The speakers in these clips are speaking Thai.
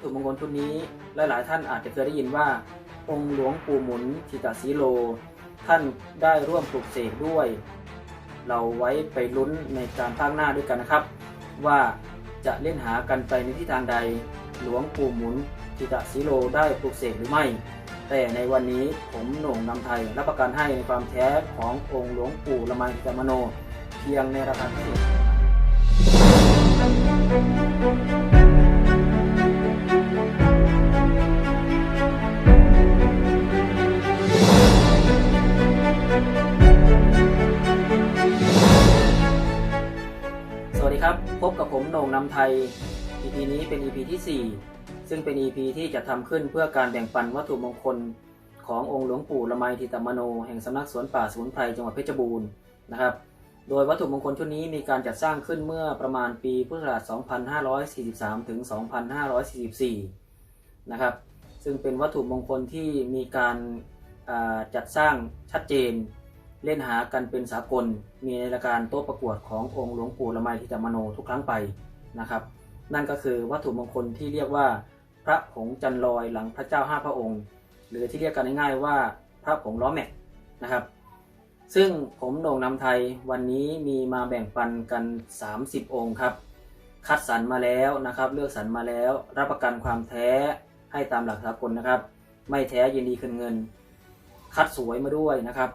ถุมงคลชุดนี้หลายๆ ท่านอาจจะเคยได้ยินว่า องค์หลวงปู่หมุนทิตาสีโล ท่านได้ร่วมปลุกเสกด้วย เราไว้ไปลุ้นในการภาคหน้าด้วยกันนะครับ ว่าจะเล่นหากันไปในทิศทางใด หลวงปู่หมุนทิตาสีโลได้ปลุกเสกหรือไม่ แต่ในวันนี้ผมหน่งนำไทยรับประกันให้ในความแท้ขององค์หลวงปู่ละไมทิตามโน เพียงในราคาพิเศษ วัสดีครับ พบกับผมโหน่งนำไทย EP นี้เป็น EP ที่ 4 ซึ่งเป็น EP ที่จะทำขึ้นเพื่อการแบ่งปันวัตถุมงคล ขององค์หลวงปู่ละไมทิตมโน แห่งสำนักสวนป่าสมุนไพรจังหวัดเพชรบูรณ์นะครับ โดยวัตถุมงคลชุดนี้มีการจัดสร้างขึ้นเมื่อประมาณปีพุทธศักราช 2543 ถึง 2544 นะครับ ซึ่งเป็นวัตถุมงคลที่มีการจัดสร้างชัดเจน เล่นหากันเป็นสากล มีในรายการโต๊ะประกวดขององค์หลวงปู่ละไมทิตมโนทุกครั้งไปนะครับ นั่นก็คือวัตถุมงคลที่เรียกว่า พระผงจันลอยหลังพระเจ้าห้าพระองค์ หรือที่เรียกกันง่ายๆว่าพระผงล้อแม็กนะครับ ซึ่งผมโหน่งนำไทยวันนี้มีมาแบ่งปันกัน 30 องค์ครับ คัดสรรมาแล้วนะครับ เลือกสรรมาแล้วรับประกันความแท้ให้ตามหลักสากลนะครับ ไม่แท้ยินดีคืนเงิน คัดสวยมาด้วยนะครับ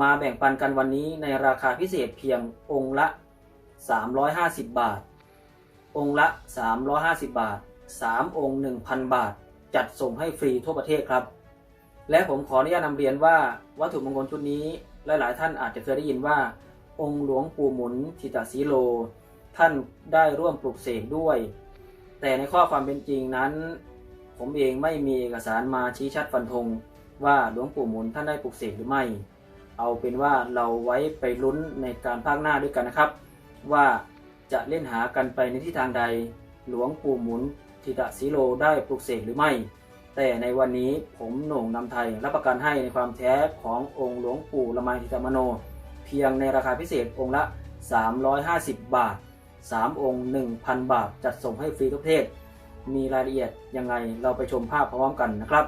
มาแบ่งปันกันวันนี้ในราคาพิเศษเพียงองค์ละ 350 บาท องค์ละ 350 บาท 3 องค์ 1,000 บาท จัดส่งให้ฟรีทั่วประเทศครับ และผมขออนุญาตนำเรียนว่าวัตถุมงคลชุดนี้หลาย ๆ ท่านอาจจะเคยได้ยินว่า องค์หลวงปู่หมุนทิตาสีโล ท่านได้ร่วมปลุกเสกด้วย แต่ในข้อความเป็นจริงนั้น ผมเองไม่มีเอกสารมาชี้ชัดฟันธงว่าหลวงปู่หมุนท่านได้ปลุกเสกหรือไม่ เอาเป็นว่าเราไว้ไปลุ้นในการภาคหน้าด้วยกันนะครับ ว่าจะเล่นหากันไปในทิศทางใดหลวงปู่หมุนทิตาสีโลได้ปลุกเสกหรือไม่ แต่ในวันนี้ผมหน่งนำไทยรับประกันให้ในความแท้ขององค์หลวงปู่ละไมทิตามโน เพียงในราคาพิเศษองค์ละ 350 บาท 3 องค์ 1,000 บาท จัดส่งให้ฟรีทุกประเทศมีรายละเอียดยังไงเราไปชมภาพพร้อมกันนะครับ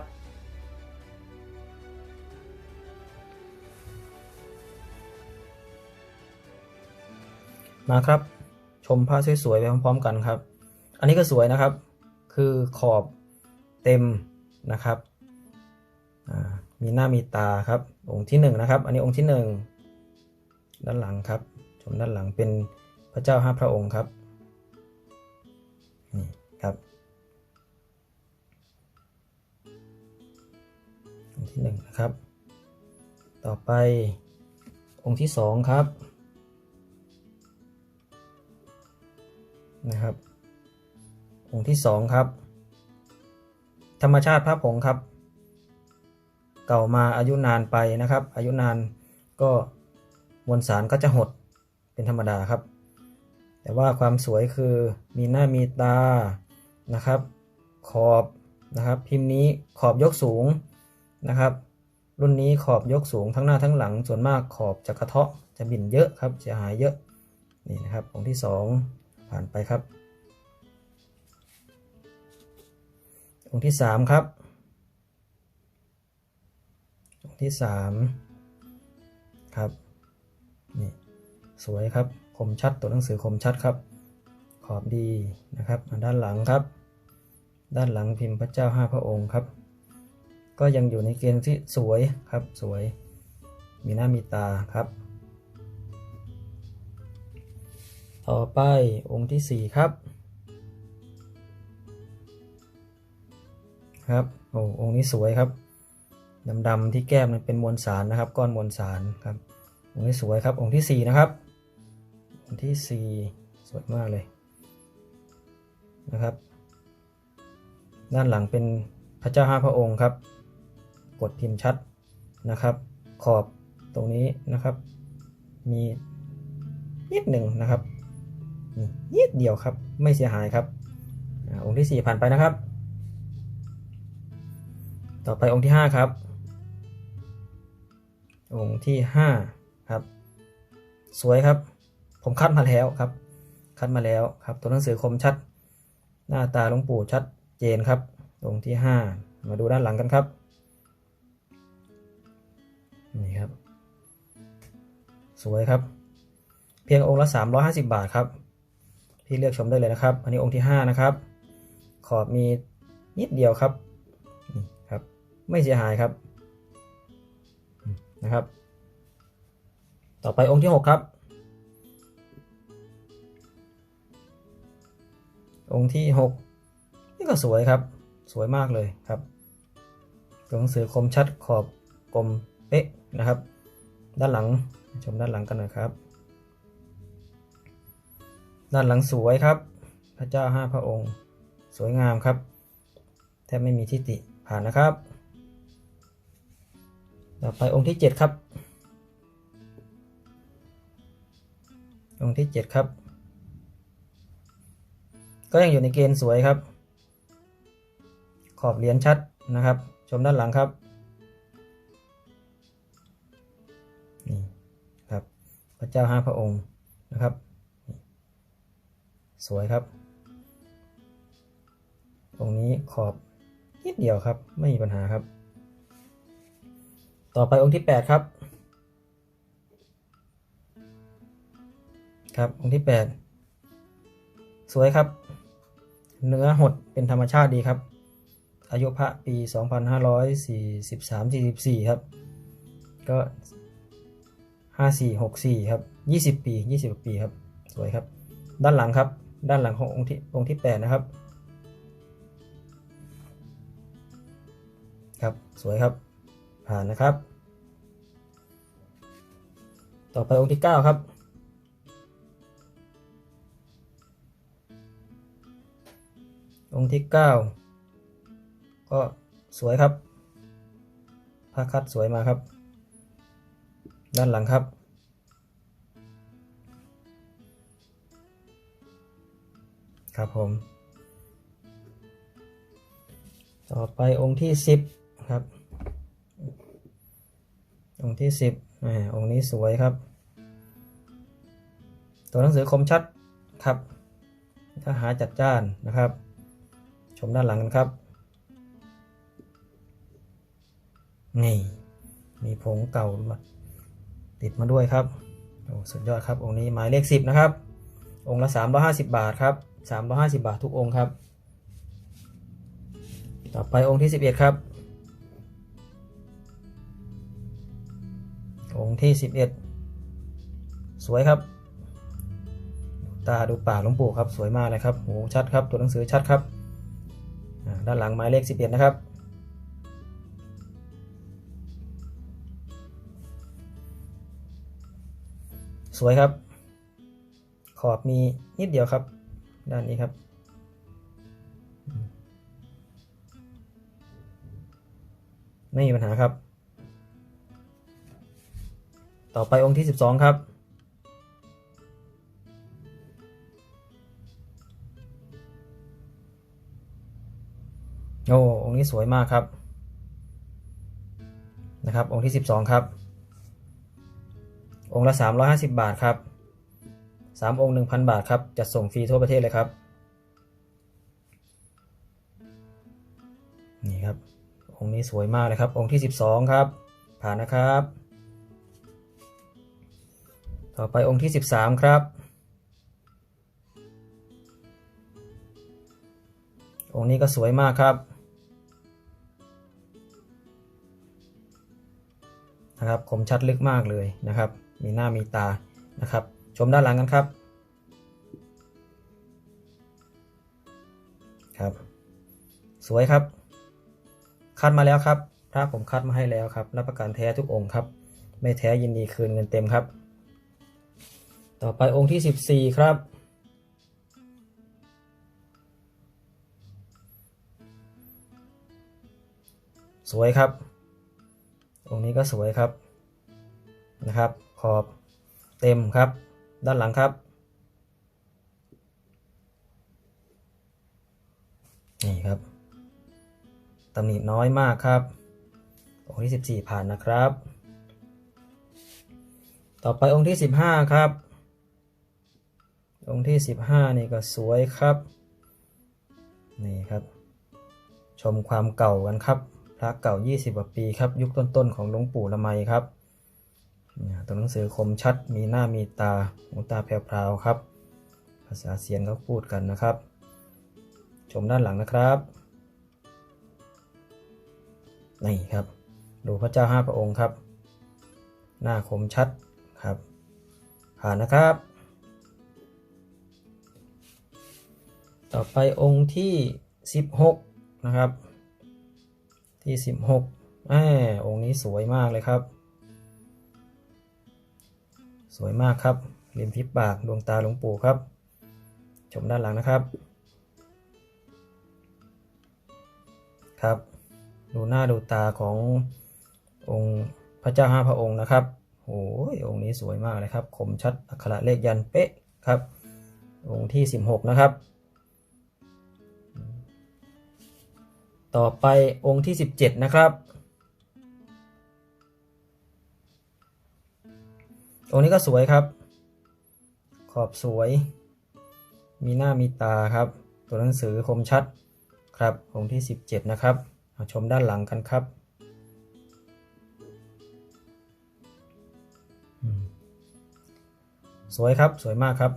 มาครับ ชมผ้าสวยๆไปพร้อมๆกันครับ อันนี้ก็สวยนะครับ คือขอบเต็มนะครับมีหน้ามีตาครับ องค์ที่หนึ่งนะครับ อันนี้องค์ที่หนึ่งด้านหลังครับ ชมด้านหลังเป็นพระเจ้าห้าพระองค์ครับนี่ครับ องค์ที่หนึ่งนะครับ ต่อไปองค์ที่สองครับ นะครับ องค์ที่สองครับ ธรรมชาติพระผงครับ เก่ามาอายุนานไปนะครับ อายุนานก็มวลสารก็จะหดเป็นธรรมดาครับ แต่ว่าความสวยคือมีหน้ามีตานะครับ ขอบนะครับ พิมพ์นี้ขอบยกสูงนะครับ รุ่นนี้ขอบยกสูงทั้งหน้าทั้งหลังส่วนมากขอบจะกระเทาะจะบิ่นเยอะครับเสียหายเยอะนี่นะครับองค์ที่สอง ผ่านไปครับ องค์ที่สามครับ องค์ที่สามครับนี่สวยครับคมชัดตัวหนังสือคมชัดครับ ขอบดีนะครับด้านหลังครับ ด้านหลังพิมพ์พระเจ้าห้าพระองค์ครับ ก็ยังอยู่ในเกณฑ์ที่สวยครับสวย มีหน้ามีตาครับ ต่อไปองค์ที่สี่ครับครับโอ้องค์นี้สวยครับดำๆที่แก้มมันเป็นมวลสารนะครับ ก้อนมวลสารครับ องค์นี้สวยครับ องค์ที่สี่นะครับ องค์ที่สี่สวยมากเลยนะครับ ด้านหลังเป็นพระเจ้าห้าพระองค์ครับ กดพิมพ์ชัดนะครับ ขอบตรงนี้นะครับ มีนิดหนึ่งนะครับ นิดเดียวครับ ไม่เสียหายครับองค์ที่สี่ผ่านไปนะครับ ต่อไปองค์ที่ห้าครับ องค์ที่ห้าครับ สวยครับ ผมคัดมาแล้วครับ คัดมาแล้วครับ ตัวหนังสือคมชัด หน้าตาหลวงปู่ชัดเจนครับ องค์ที่ห้ามาดูด้านหลังกันครับ นี่ครับ สวยครับ เพียงองค์ละ 350 บาทครับ พี่เลือกชมได้เลยนะครับ อันนี้องค์ที่ 5 นะครับ ขอบมีนิดเดียวครับนี่ครับ ไม่เสียหายครับนะครับ ต่อไปองค์ที่ 6 ครับ องค์ที่ 6 นี่ก็สวยครับ สวยมากเลยครับตัวหนังสือคมชัดขอบกลมเป๊ะนะครับ ด้านหลังชมด้านหลังกันหน่อยครับ ด้านหลังสวยครับ พระเจ้าห้าพระองค์ สวยงามครับ แทบไม่มีทิฏฐิผ่านนะครับ ต่อไปองค์ที่ 7 ครับ องค์ที่ 7 ครับ ก็ยังอยู่ในเกณฑ์สวยครับ ขอบเหรียญชัดนะครับ ชมด้านหลังครับนี่ครับ พระเจ้าห้าพระองค์นะครับ สวยครับองนี้ขอบนิดเดียวครับ ไม่มีปัญหาครับ ต่อไปองค์ที่ 8 ครับ ครับองค์ที่ 8 สวยครับ เนื้อหดเป็นธรรมชาติดีครับ อายุพระปี 2543-44 ครับ ก็ 5464 ครับ 20 ปี 20 ปีครับ สวยครับ ด้านหลังครับ ด้านหลังขององค์ที่องค์ที่8นะครับ ครับสวยครับผ่านนะครับ ต่อไปองค์ที่ 9 ครับ องค์ที่ 9 ก็สวยครับผ้าคัดสวยมาครับ ด้านหลังครับ ครับผม ต่อไปองค์ที่10ครับ องค์ที่10อ่าองค์นี้สวยครับ ตัวหนังสือคมชัดครับถ้าหาจัดจ้านนะครับ ชมด้านหลังกันครับนี่มีผงเก่ามาติดมาด้วยครับโอ้สุดยอดครับ องค์นี้หมายเลขสิบนะครับ องค์ละ350บาทครับ 350 บาททุกองค์ครับ ต่อไปองค์ที่ 11 ครับ องค์ที่ 11 สวยครับ ตาดูป่าหลวงปู่ครับ สวยมากเลยครับโหชัดครับ ตัวหนังสือชัดครับ ด้านหลังหมายเลข 11 นะครับสวยครับ ขอบมีนิดเดียวครับ ด้านนี้ครับ ไม่มีปัญหาครับ ต่อไปองค์ที่ 12 ครับ โอ้ องค์นี้สวยมากครับ นะครับ องค์ที่ 12 ครับ องค์ละ 350 บาทครับ 3 องค์ 1,000 บาทครับจัดส่งฟรีทั่วประเทศเลยครับ นี่ครับ องค์นี้สวยมากเลยครับ องค์ที่ 12 ครับ ผ่านนะครับ ต่อไปองค์ที่ 13 ครับ องค์นี้ก็สวยมากครับนะครับคมชัดลึกมากเลยนะครับ มีหน้ามีตานะครับ ชมด้านหลังกันครับ ครับ สวยครับ คัดมาแล้วครับพระผมคัดมาให้แล้วครับ รับประกันแท้ทุกองค์ครับ ไม่แท้ยินดีคืนเงินเต็มครับ ต่อไปองค์ที่ 14 ครับ สวยครับ องค์นี้ก็สวยครับนะครับ ขอบเต็มครับ ด้านหลังครับนี่ครับตำหนิน้อยมากครับองค์ที่ 14 ผ่านนะครับ ต่อไปองค์ที่ 15 ครับ องค์ที่ 15 นี่ก็สวยครับ นี่ครับ ชมความเก่ากันครับ พระเก่า 20กว่าปีครับ ยุคต้นๆของหลวงปู่ละไมครับ ตัวหนังสือคมชัดมีหน้ามีตาหูตาแพรวๆครับ ภาษาเซียนเขาพูดกันนะครับ ชมด้านหลังนะครับนี่ครับ ดูพระเจ้าห้าพระองค์ครับ หน้าคมชัดครับ ผ่านนะครับ ต่อไปองค์ที่ 16 นะครับ ที่ 16อ่าองค์นี้สวยมากเลยครับ สวยมากครับริมฝีปากดวงตาหลวงปู่ครับ ชมด้านหลังนะครับ ครับ ดูหน้าดูตาขององค์พระเจ้าห้าพระองค์นะครับโอ้ยองค์นี้สวยมากเลยครับคมชัดอักขระเลขยันเป๊ะครับ องค์ที่ 16 นะครับ ต่อไปองค์ที่ 17 นะครับ องนี้ก็สวยครับ ขอบสวย มีหน้ามีตาครับ ตัวหนังสือคมชัดครับองค์ที่ 17 นะครับมาชมด้านหลังกันครับ สวยครับสวยมากครับ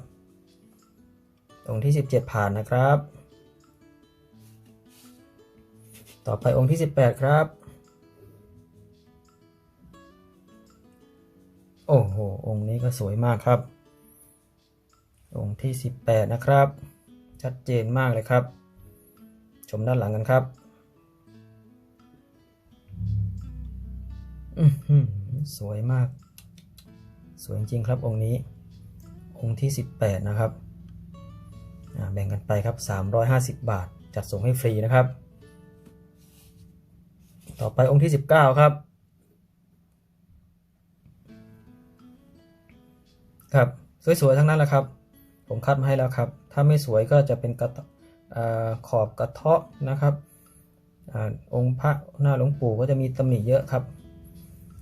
องที่ 17 ผ่านนะครับ ต่อไปองค์ที่ 18 ครับ องค์นี้ก็สวยมากครับ องค์ที่ 18 นะครับ ชัดเจนมากเลยครับ ชมด้านหลังกันครับอื้อหือสวยมาก สวยจริงครับองค์นี้ องค์ที่ 18 นะครับแบ่งกันไปครับ 350 บาท จัดส่งให้ฟรีนะครับ ต่อไปองค์ที่ 19 ครับ ครับสวยๆทั้งนั้นแหละครับ ผมคัดมาให้แล้วครับ ถ้าไม่สวยก็จะเป็นกระอขอบกระเทาะนะครับอองค์พระหน้าหลวงปู่ก็จะมีตำหนิเยอะครับ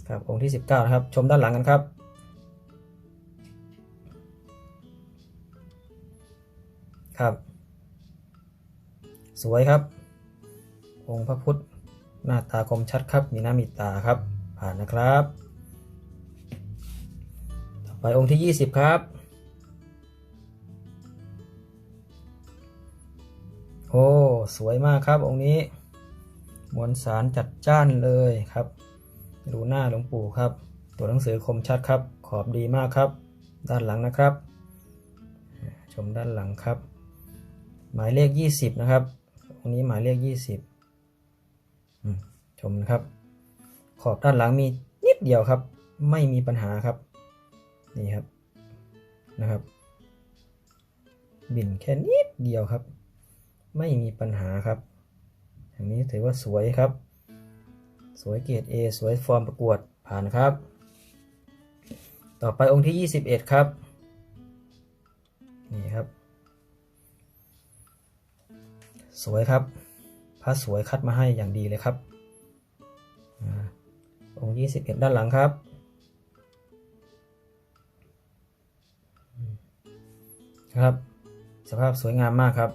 ครับองค์ที่ 19นะครับ ชมด้านหลังกันครับครับ สวยครับ องค์พระพุทธหน้าตาคมชัดครับ มีหน้ามีตาครับ ผ่านนะครับ ต่อไปองค์ที่ 20 ครับ โอ้ สวยมากครับองค์นี้ มวลสารจัดจ้านเลยครับ ดูหน้าหลวงปู่ครับ ตัวหนังสือคมชัดครับ ขอบดีมากครับ ด้านหลังนะครับ ชมด้านหลังครับ หมายเลข 20 นะครับองค์นี้หมายเลข 20ชมนะครับ ขอบด้านหลังมีนิดเดียวครับ ไม่มีปัญหาครับ นี่ครับนะครับ บินแค่นิดเดียวครับ ไม่มีปัญหาครับ อย่างนี้ถือว่าสวยครับ สวยเกรด A สวยฟอร์มประกวดผ่านครับ ต่อไปองค์ที่ 21 ครับ นี่ครับ สวยครับพระสวยคัดมาให้อย่างดีเลยครับอาองค์ยี่สิบเอ็ดด้านหลังครับ ครับ สภาพสวยงามมากครับ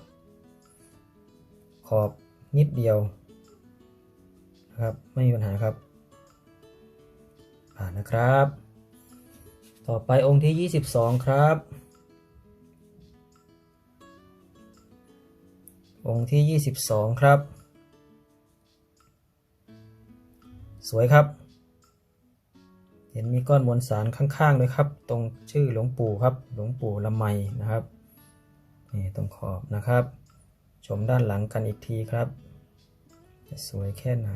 ขอบนิดเดียวนะครับไม่มีปัญหาครับ ผ่านนะครับ ต่อไปองค์ที่ 22 ครับ องค์ที่ 22 ครับ สวยครับ เห็นมีก้อนมวลสารข้างๆด้วยครับ ตรงชื่อหลวงปู่ครับ หลวงปู่ละไมนะครับนี่ตรงขอบนะครับ ชมด้านหลังกันอีกทีครับ จะสวยแค่ไหน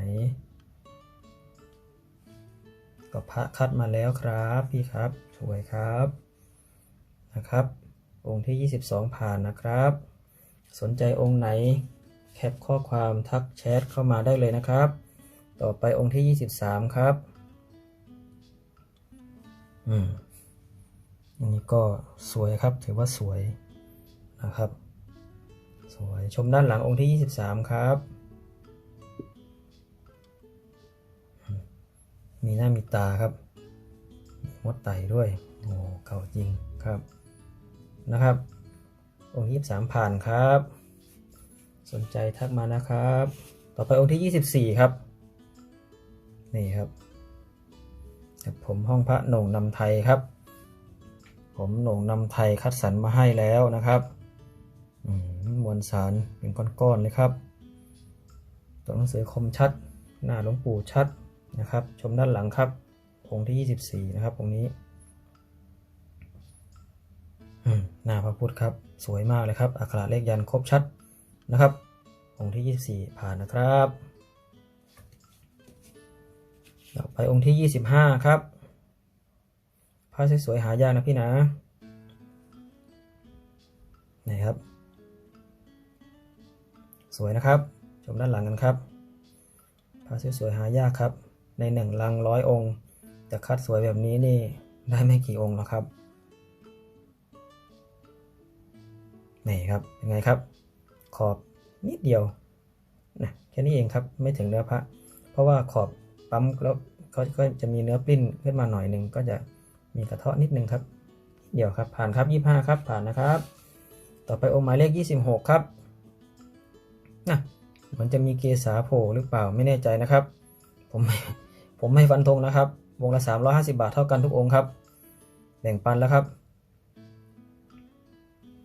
ก็พระคัดมาแล้วครับพี่ครับสวยครับนะครับ องค์ที่ 22 ผ่านนะครับ สนใจองค์ไหนแคปข้อความทักแชทเข้ามาได้เลยนะครับ ต่อไปองค์ที่ 23 ครับ อืมอันนี้ก็สวยครับ ถือว่าสวยนะครับ สวยชมด้านหลังองค์ที่ 23 ครับมมีหน้ามีตาครับมดไต่ด้วยโอ้เก่าจริงครับนะครับ องค์ยี่สามผ่านครับ สนใจทักมานะครับ ต่อไปองค์ที่ 24 ครับ นี่ครับครับ ผมห้องพระหน่งนำไทยครับ ผมหน่งนำไทยคัดสรรมาให้แล้วนะครับมวลสารเป็นก้อนๆเลยครับ ตัวหนังสือคมชัด หน้าหลวงปู่ชัดนะครับ ชมด้านหลังครับองค์ที่ 24 นะครับองค์นี้หน้าพระพุทธครับ สวยมากเลยครับอักขระเลขยันครบชัดนะครับองค์ที่ 24 ผ่านนะครับ ต่อไปองค์ที่ 25 ครับพระสวยๆหายากนะพี่นะไหนครับ สวยนะครับ ชมด้านหลังกันครับพระสวยๆหายากครับ ในหนึ่งลังร้อยองค์จะคัดสวยแบบนี้นี่ได้ไม่กี่องค์หรอกครับนี่ครับยังไงครับ ขอบนิดเดียวนะแค่นี้เองครับไม่ถึงเนื้อพระ เพราะว่าขอบปั๊มแล้ว ก็ก็จะมีเนื้อปลิ้นขึ้นมาหน่อยหนึ่งก็จะมีกระเทาะนิดนึงครับ เดี๋ยวครับผ่านครับ 25 ครับผ่านนะครับ ต่อไปองค์หมายเลข 26 ครับนะมันจะมีเกษาโผล่หรือเปล่าไม่แน่ใจนะครับ ผมผมไม่ฟันธงนะครับ วงละ 350 บาทเท่ากันทุกองค์ครับ แบ่งปันแล้วครับ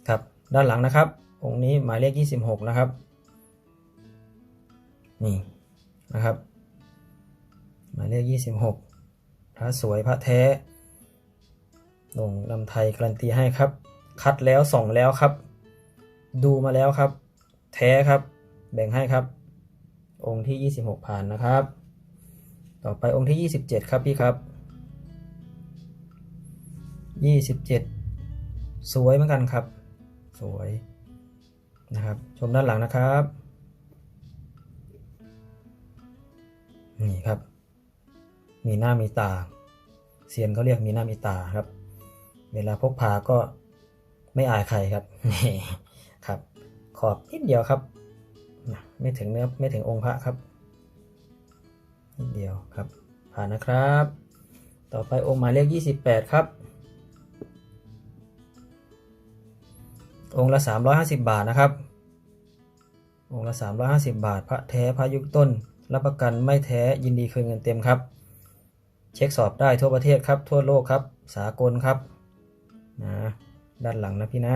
ครับ ด้านหลังนะครับ องค์นี้หมายเลข 26 นะครับ นี่นะครับ หมายเลข 26 พระสวยพระแท้ลงลำไทยการันตีให้ครับ คัดแล้วส่องแล้วครับ ดูมาแล้วครับ แท้ครับ แบ่งให้ครับ องค์ที่ 26 ผ่านนะครับ ต่อไปองค์ที่ 27 ครับพี่ครับ 27 สวยเหมือนกันครับ สวยนะครับ ชมด้านหลังนะครับ นี่ครับ มีหน้ามีตาเซียนเขาเรียกมีหน้ามีตาครับ เวลาพกพาก็ไม่อายใครครับนี่ครับ ขอบนิดเดียวครับไม่ถึงเนื้อไม่ถึงองค์พระครับนิดเดียวครับ ผ่านนะครับ ต่อไปองค์หมายเลข 28 ครับ องค์ละ 350 บาทนะครับ องค์ละ 350 บาท พระแท้พระยุคต้น รับประกันไม่แท้ยินดีคืนเงินเต็มครับ เช็คสอบได้ทั่วประเทศครับ ทั่วโลกครับ สากลครับนะด้านหลังนะพี่นะ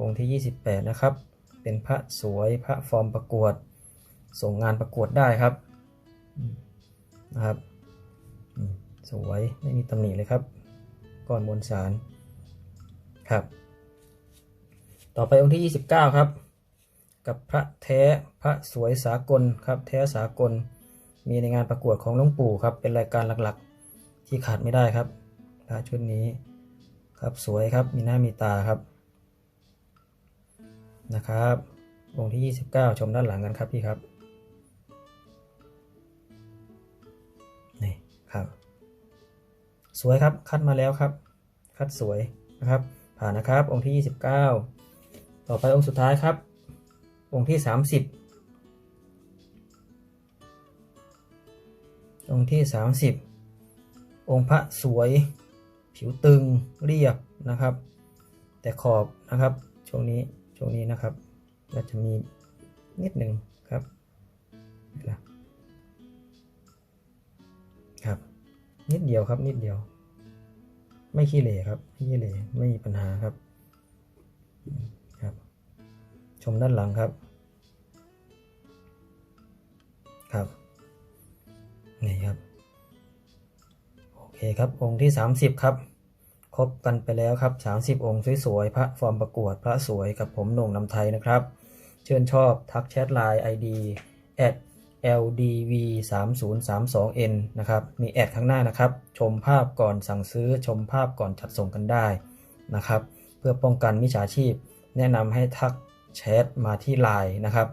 องค์ที่ 28 นะครับ เป็นพระสวยพระฟอร์มประกวด ส่งงานประกวดได้ครับนะครับสวยไม่มีตำหนิเลยครับก้อนมวลสารครับ ต่อไปองค์ที่ 29 ครับ กับพระแท้พระสวยสากลครับ แท้สากล มีในงานประกวดของหลวงปู่ครับ เป็นรายการหลักๆ ที่ขาดไม่ได้ครับพระชุดนี้ครับสวยครับมีหน้ามีตาครับนะครับองค์ที่ 29 ชมด้านหลังกันครับพี่ครับนี่ครับ สวยครับคัดมาแล้วครับ คัดสวยนะครับ ผ่านนะครับองค์ที่ 29 ต่อไปองค์สุดท้ายครับ องค์ที่ 30 องที่ 30 องค์พระสวย ผิวตึงเรียบนะครับ แต่ขอบนะครับช่วงนี้ช่วงนี้นะครับก็จะมีนิดหนึ่งครับครับ นิดเดียวครับนิดเดียว ไม่ขี้เหร่ครับไม่ขี้เหร่ไม่มีปัญหาครับครับ ชมด้านหลังครับครับ นี่ครับ โอเคครับองค์ที่ 30 ครับ ครบกันไปแล้วครับ 30 องค์สวยๆพระฟอร์มประกวดพระสวยกับผมหน่งนำไทยนะครับ เชิญชอบทักแชทไลน์ ID at ldv 3 0 3 2 n นะครับ มีแอดข้างหน้านะครับ ชมภาพก่อนสั่งซื้อชมภาพก่อนจัดส่งกันได้นะครับ เพื่อป้องกันมิจฉาชีพ แนะนำให้ทักแชทมาที่ไลน์นะครับ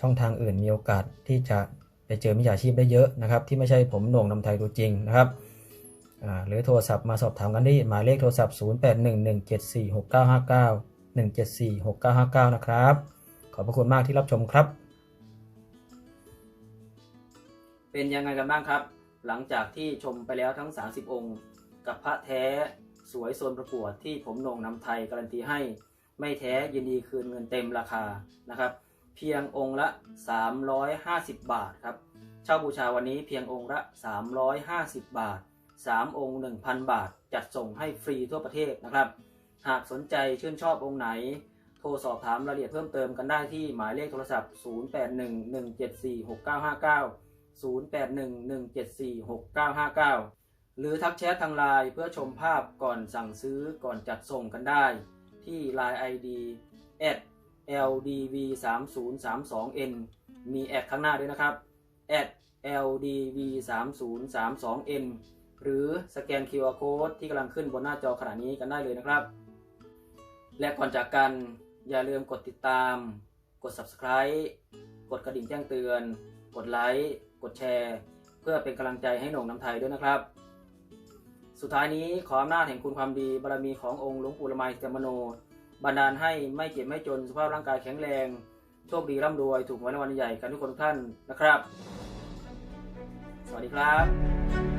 ช่องทางอื่นมีโอกาสที่จะ ไปเจอมิจฉาชีพได้เยอะนะครับ ที่ไม่ใช่ผมโหน่งนำไทยตัวจริงนะครับหรือโทรศัพท์มาสอบถามกันที่หมายเลขโทรศัพท์ 0811746959 1746959 นะครับ ขอบพระคุณมากที่รับชมครับ เป็นยังไงกันบ้างครับ หลังจากที่ชมไปแล้วทั้ง 30 องค์ กับพระแท้สวยโซนประกวดที่ผมนงนำไทยการันตีให้ ไม่แท้ยินดีคืนเงินเต็มราคานะครับ เพียงองค์ละ 350 บาทครับเช่าบูชาวันนี้เพียงองค์ละ 350 บาท 3 องค์ 1,000 บาท จัดส่งให้ฟรีทั่วประเทศนะครับ หากสนใจชื่นชอบองค์ไหน โทรสอบถามรายละเอียดเพิ่มเติมกันได้ที่หมายเลขโทรศัพท์ 0811746959 0811746959 หรือทักแชททางไลน์เพื่อชมภาพก่อนสั่งซื้อก่อนจัดส่งกันได้ ที่ Line ID ldv 3 0 3 2 n มีแอดข้างหน้าด้วยนะครับ ldv 3 0 3 2 n หรือสแกน QR Code ที่กำลังขึ้นบนหน้าจอขณะนี้กันได้เลยนะครับ และก่อนจากกันอย่าลืมกดติดตาม กด subscribe กดกระดิ่งแจ้งเตือน กดไลค์กดแชร์ เพื่อเป็นกำลังใจให้โหน่งน้ำไทยด้วยนะครับ สุดท้ายนี้ขออำนาจแห่งคุณความดีบารมีขององค์หลวงปู่ละไมจามโน บันดาลให้ไม่เจ็บไม่จนสุขภาพร่างกายแข็งแรงโชคดีร่ำรวยถูกหวยรางวัลใหญ่กันทุกคนทุกท่านนะครับ สวัสดีครับ